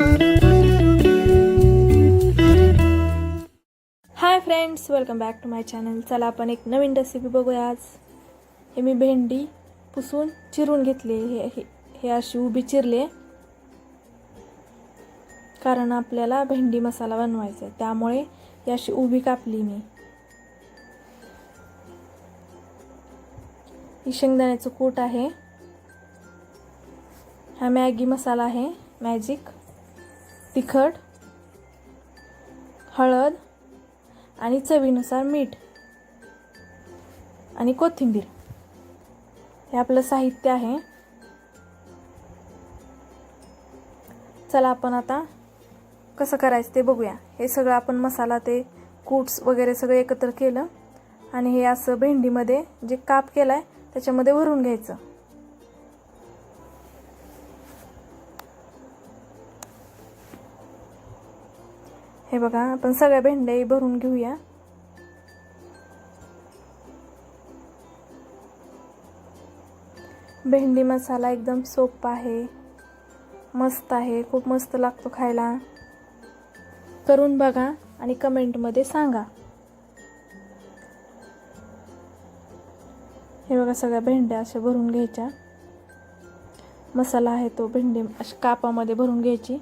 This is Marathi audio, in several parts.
Hi friends welcome back to my channel चला आपण एक नवीन रेसिपी बघूया आज. हे मी भेंडी पुसून चिरून घेतली हे हे अशी उभी चिरले कारण आपल्याला भेंडी मसाला बनवायचा आहे. त्यामुळे ही अशी उभी कापली मी. ही शेंगदाण्याचं कूट आहे. हा मॅगी मसाला आहे. मॅजिक. तिखट हळद आणि चवीनुसार मीठ आणि कोथिंबीर. हे आपलं साहित्य आहे. चला आपण आता कसं करायचं ते बघूया. हे सगळं आपण मसाला ते कूट्स वगैरे सगळं एकत्र केलं आणि हे असं भेंडीमध्ये जे काप केला आहे त्याच्यामध्ये भरून घ्यायचं. हे बघा आपण सगळ्या भेंड्याही भरून घेऊया. भेंडी मसाला एकदम सोपा आहे. मस्त आहे खूप मस्त लागतो खायला. करून बघा आणि कमेंटमध्ये सांगा. हे बघा सगळ्या भेंड्या अशा भरून घ्यायच्या. मसाला आहे तो भेंडी अशा कापामध्ये भरून घ्यायची.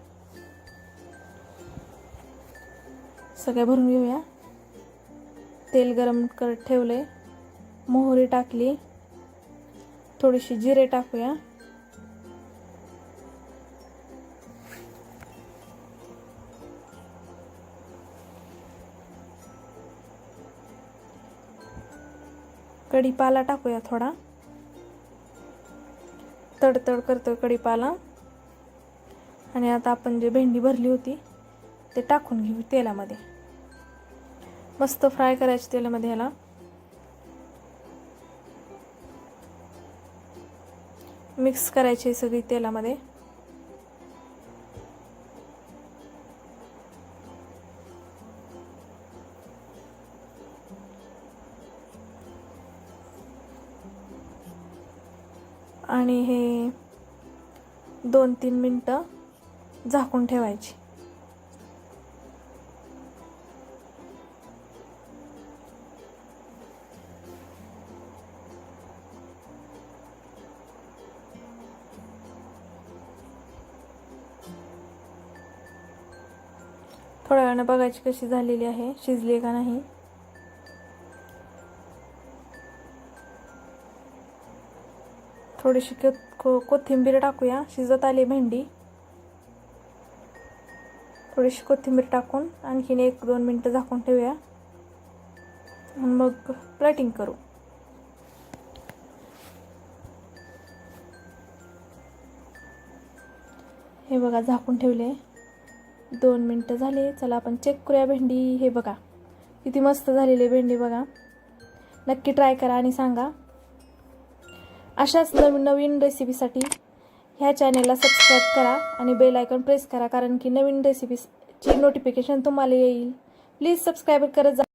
सगळ्या भरून घेऊया. तेल गरम करत ठेवले मोहरी टाकली. थोडीशी जिरे टाकूया. कढीपाला टाकूया थोडा. तडतड करतो कढीपाला. आणि आता आपण जे भेंडी भरली होती ते टाकून घेऊ तेलामध्ये. मस्त फ्राय करायचे तेलामध्ये ह्याला. मिक्स करायची सगळी तेलामध्ये. आणि हे दोन तीन मिनटं झाकून ठेवायची. थोड्या वेळानं बघायची कशी झालेली आहे. शिजली का नाही? थोडीशी को कोथिंबीर टाकूया. शिजत आली भेंडी. थोडीशी कोथिंबीर टाकून आणखीन एक दोन मिनटं झाकून ठेवूया. मग प्लेटिंग करू. हे बघा झाकून ठेवले. दोन मिनटं झाले. चला आपण चेक करूया भेंडी. हे बघा किती मस्त झालेली भेंडी बघा. नक्की ट्राय करा आणि सांगा. अशाच नवीन नवीन रेसिपीसाठी ह्या चॅनेलला सबस्क्राईब करा आणि बेल आयकॉन प्रेस करा कारण की नवीन रेसिपीची नोटिफिकेशन तुम्हाला येईल. प्लीज सबस्क्राईब करत जा